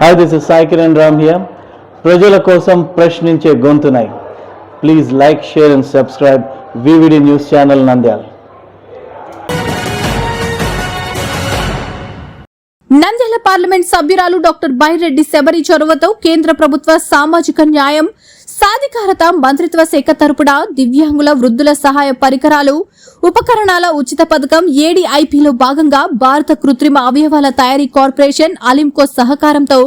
Hi this is Sai Kiran Ram here ప్రజల కోసం ప్రశ్నించే గొంతునై. Please like share and subscribe VVD news channel Nandyal Nandyal parliament సభ్యురాలు doctor Byreddy Sabari చొరవతో కేంద్ర ప్రభుత్వ సామాజిక న్యాయం సాధికారత మంత్రిత్వ శాఖ తరపున దివ్యాంగుల వృద్ధుల సహాయ పరికరాలు ఉపకరణాల ఉచిత పథకం ఏడీఐపీలో భాగంగా భారత కృత్రిమ అవయవాల తయారీ కార్పొరేషన్ అలింకో సహకారంతో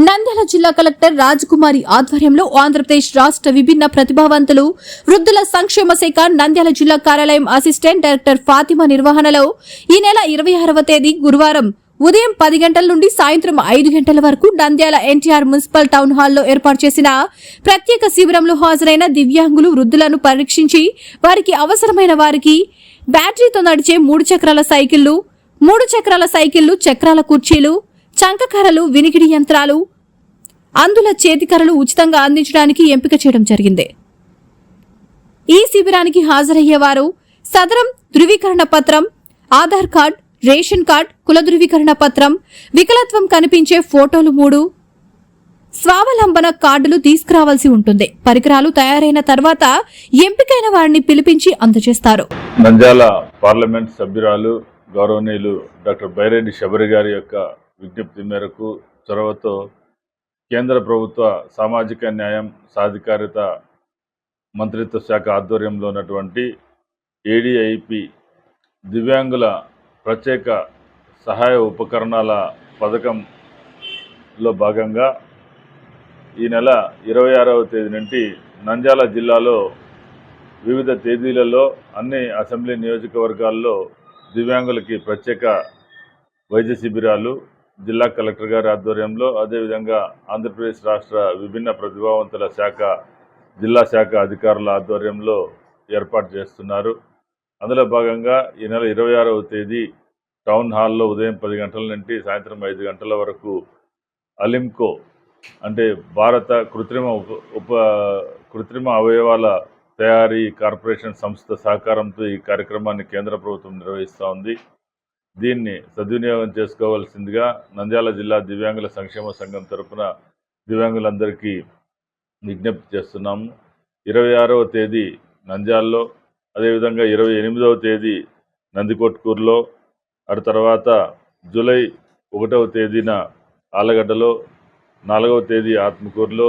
నంద్యాల జిల్లా కలెక్టర్ రాజకుమారి ఆధ్వర్యంలో ఆంధ్రప్రదేశ్ రాష్ట్ర విభిన్న ప్రతిభావంతులు వృద్ధుల సంక్షేమ శాఖ నంద్యాల జిల్లా కార్యాలయం అసిస్టెంట్ డైరెక్టర్ ఫాతిమా నిర్వహణలో ఈ నెల ఇరవై ఆరవ తేదీ గురువారం ఉదయం పది గంటల నుండి సాయంత్రం ఐదు గంటల వరకు నంద్యాల ఎన్టీఆర్ మున్సిపల్ టౌన్ హాల్లో ఏర్పాటు చేసిన ప్రత్యేక శిబిరంలో హాజరైన దివ్యాంగులు వృద్ధులను పరీక్షించి వారికి అవసరమైన వారికి బ్యాటరీతో నడిచే మూడు చక్రాల సైకిళ్ళు మూడు చక్రాల సైకిళ్ళు చక్రాల కుర్చీలు చంకకర్రలు వినికిడి యంత్రాలు అందుల చేతికర్రలు ఉచితంగా అందించడానికి ఎంపిక చేయడం జరిగింది. ఈ శిబిరానికి హాజరయ్యేవారు సదరం ధృవీకరణ పత్రం ఆధార్ కార్డ్ రేషన్ కార్డ్ కుల ధృవీకరణ పత్రం వికలత్వం కనిపించే ఫోటోలు మూడు. స్వావలంబన కార్డులు తీసుకురావాల్సి ఉంటుంది. పరికరాలు తయారైన తర్వాత ఎంపికైన వారిని పిలిపించి అందజేస్తారు. నంద్యాల పార్లమెంట్ సభ్యురాలు గౌరవనీయులు డాక్టర్ బైరెడ్డి శబరి గారి యొక్క విజ్ఞప్తి మేరకు చొరవతో కేంద్ర ప్రభుత్వ సామాజిక న్యాయం సాధికారిత మంత్రిత్వ శాఖ ఆధ్వర్యంలో ఉన్నటువంటి ఏడిఐపి దివ్యాంగుల ప్రత్యేక సహాయ ఉపకరణాల పథకంలో భాగంగా ఈ నెల ఇరవై ఆరవ తేదీ నుండి నంద్యాల జిల్లాలో వివిధ తేదీలలో అన్ని అసెంబ్లీ నియోజకవర్గాల్లో దివ్యాంగులకి ప్రత్యేక వైద్య శిబిరాలు జిల్లా కలెక్టర్ గారి ఆధ్వర్యంలో అదేవిధంగా ఆంధ్రప్రదేశ్ రాష్ట్ర విభిన్న ప్రతిభావంతుల శాఖ జిల్లా శాఖ అధికారుల ఆధ్వర్యంలో ఏర్పాటు చేస్తున్నారు. అందులో భాగంగా ఈ నెల ఇరవై ఆరవ తేదీ టౌన్ హాల్లో ఉదయం పది గంటల నుండి సాయంత్రం ఐదు గంటల వరకు అలింకో అంటే భారత కృత్రిమ ఉప ఉప కృత్రిమ అవయవాల తయారీ కార్పొరేషన్ సంస్థ సహకారంతో ఈ కార్యక్రమాన్ని కేంద్ర ప్రభుత్వం నిర్వహిస్తూ ఉంది. దీన్ని సద్వినియోగం చేసుకోవాల్సిందిగా నంద్యాల జిల్లా దివ్యాంగుల సంక్షేమ సంఘం తరపున దివ్యాంగులందరికీ విజ్ఞప్తి చేస్తున్నాము. ఇరవై ఆరవ తేదీ నంద్యాల్లో అదేవిధంగా ఇరవై ఎనిమిదవ తేదీ నందికొట్కూరులో అటు తర్వాత జూలై ఒకటవ తేదీన ఆలగడ్డలో నాలుగవ తేదీ ఆత్మకూరులో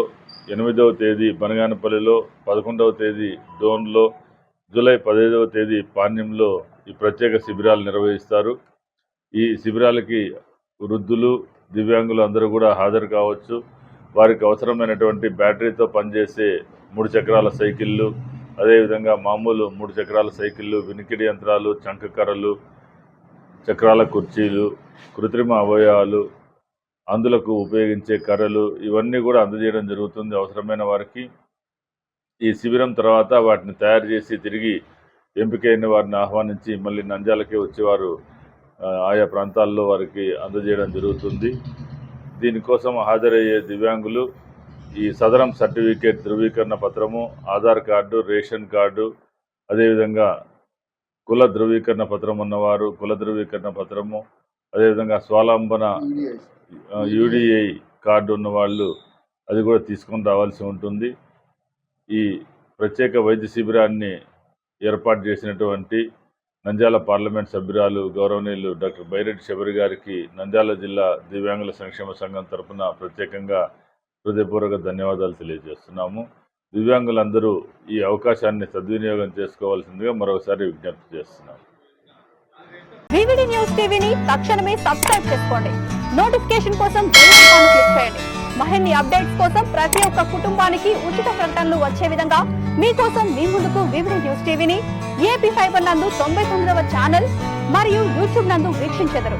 ఎనిమిదవ తేదీ బనగానపల్లిలో పదకొండవ తేదీ డోన్లో జూలై పదహైదవ తేదీ పాణ్యంలో ఈ ప్రత్యేక శిబిరాలు నిర్వహిస్తారు. ఈ శిబిరాలకి వృద్ధులు దివ్యాంగులు అందరూ కూడా హాజరు కావచ్చు. వారికి అవసరమైనటువంటి బ్యాటరీతో పనిచేసే మూడు చక్రాల సైకిళ్ళు అదేవిధంగా మామూలు మూడు చక్రాల సైకిళ్ళు వినికిడి యంత్రాలు చంకకర్రలు చక్రాల కుర్చీలు కృత్రిమ అవయవాలు అందులకు ఉపయోగించే కర్రలు ఇవన్నీ కూడా అందజేయడం జరుగుతుంది. అవసరమైన వారికి ఈ శిబిరం తర్వాత వాటిని తయారు చేసి తిరిగి ఎంపికైన వారిని ఆహ్వానించి మళ్ళీ నంజాలకే వచ్చేవారు ఆయా ప్రాంతాల్లో వారికి అందజేయడం జరుగుతుంది. దీనికోసం హాజరయ్యే దివ్యాంగులు ఈ సదరం సర్టిఫికేట్ ధృవీకరణ పత్రము ఆధార్ కార్డు రేషన్ కార్డు అదేవిధంగా కుల ధృవీకరణ పత్రం ఉన్నవారు కుల ధృవీకరణ పత్రము అదేవిధంగా స్వాలంబన యూడిఐ కార్డు ఉన్న వాళ్ళు అది కూడా తీసుకొని రావాల్సి ఉంటుంది. ఈ ప్రత్యేక వైద్య శిబిరాన్ని ఏర్పాటు చేసినటువంటి నంద్యాల పార్లమెంట్ సభ్యురాలు గౌరవనీయులు డాక్టర్ బైరెడ్డి శబరి గారికి నంద్యాల జిల్లా దివ్యాంగుల సంక్షేమ సంఘం తరఫున ప్రత్యేకంగా హృదయపూర్వక ధన్యవాదాలు తెలియజేస్తున్నాము. దివ్యాంగులందరూ ఈ అవకాశాన్ని సద్వినియోగం చేసుకోవాల్సిందిగా మరొకసారి విజ్ఞప్తి చేస్తున్నాము. వివిడి న్యూస్ టీవీని తక్షణమే సబ్స్క్రైబ్ చేసుకోండి. నోటిఫికేషన్ కోసం బెల్ ఐకాన్ క్లిక్ చేయండి. మరిన్ని అప్డేట్స్ కోసం ప్రతి ఒక్క కుటుంబానికి ఉచిత ప్రకటనలు వచ్చే విధంగా మీకోసం మీ ముందుకు వివిడి న్యూస్ టీవీని ఏపీ ఫైబర్ నందు తొంభై తొమ్మిదవ ఛానల్ మరియు యూట్యూబ్ నందు వీక్షించెదరు.